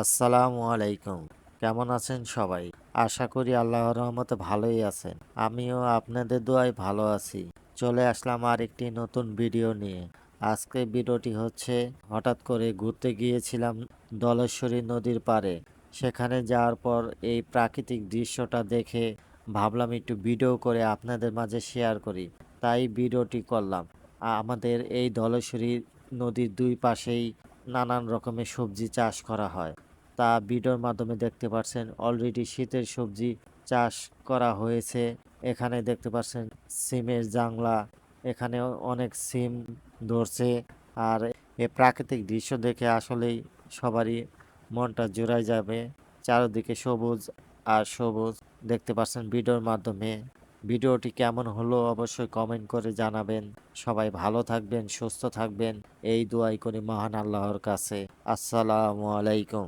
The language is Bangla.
আসসালামু আলাইকুম। কেমন আছেন সবাই? আশা করি আল্লাহর রহমতে ভালোই আছেন। আমিও আপনাদের দোয়ায় ভালো আছি। চলে আসলাম আর একটি নতুন ভিডিও নিয়ে। আজকে ভিডিওটি হচ্ছে, হঠাৎ করে ঘুরতে গিয়েছিলাম দলেশ্বরী নদীর পাড়ে। সেখানে যাওয়ার পর এই প্রাকৃতিক দৃশ্যটা দেখে ভাবলাম একটু ভিডিও করে আপনাদের মাঝে শেয়ার করি। তাই ভিডিওটি করলাম। আমাদের এই দলেশ্বরী নদীর দুই পাশেই নানান রকমের সবজি চাষ করা হয়। তা ভিডিওর মাধ্যমে দেখতে পাচ্ছেন অলরেডি শীতের সবজি চাষ করা হয়েছে। এখানে দেখতে পাচ্ছেন সিমের জাংলা। এখানে অনেক সিম ধরছে। আর এ প্রাকৃতিক দৃশ্য দেখে আসলেই সবারই মনটা জুড়াই যাবে। চারিদিকে সবুজ আর সবুজ দেখতে পাচ্ছেন ভিডিওর মাধ্যমে। ভিডিওটি কেমন হলো অবশ্যই কমেন্ট করে জানাবেন। সবাই ভালো থাকবেন, সুস্থ থাকবেন। এই দোয়াই করি মহান আল্লাহর কাছে। আসসালামু আলাইকুম।